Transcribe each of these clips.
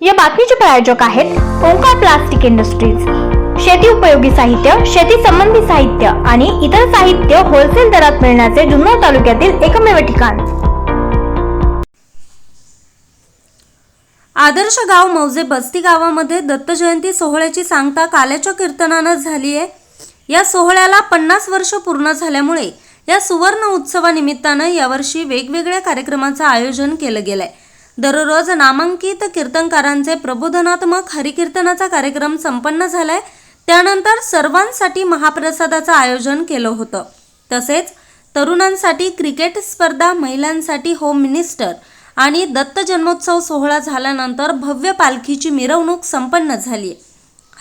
या बातमीचे प्रायोजक आहेत ओंकार प्लास्टिक इंडस्ट्रीज. शेती उपयोगी साहित्य शेती संबंधी साहित्य आणि इतर साहित्य होलसेल दरात मिळण्याचे जुन्नर तालुक्यातील एकमेव ठिकाण. आदर्श गाव मौजे बस्ती गावामध्ये दत्त जयंती सोहळ्याची सांगता काल्याच्या कीर्तनानं झाली आहे. या सोहळ्याला पन्नास वर्ष पूर्ण झाल्यामुळे या सुवर्ण उत्सवानिमित्तानं यावर्षी वेगवेगळ्या कार्यक्रमाचं आयोजन केलं गेलंय. दररोज नामांकित कीर्तनकारांचे प्रबोधनात्मक हरिकीर्तनाचा कार्यक्रम संपन्न झालाय. त्यानंतर सर्वांसाठी महाप्रसादाचं आयोजन केलं होतं. तसेच तरुणांसाठी क्रिकेट स्पर्धा महिलांसाठी होम मिनिस्टर आणि दत्त जन्मोत्सव सोहळा झाल्यानंतर भव्य पालखीची मिरवणूक संपन्न झाली.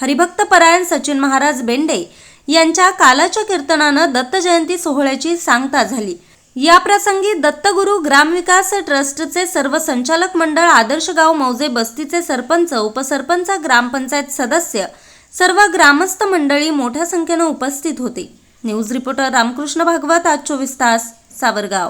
हरिभक्त परायण सचिन महाराज बेंडे यांच्या कालाच्या कीर्तनानं दत्त जयंती सोहळ्याची सांगता झाली. या प्रसंगी दत्तगुरू ग्रामविकास ट्रस्टचे सर्व संचालक मंडळ आदर्श गाव मौजे बस्तीचे सरपंच उपसरपंच ग्रामपंचायत सदस्य सर्व ग्रामस्थ मंडळी मोठ्या संख्येनं उपस्थित होते. न्यूज रिपोर्टर रामकृष्ण भागवत आज चोवीस तास सावरगाव.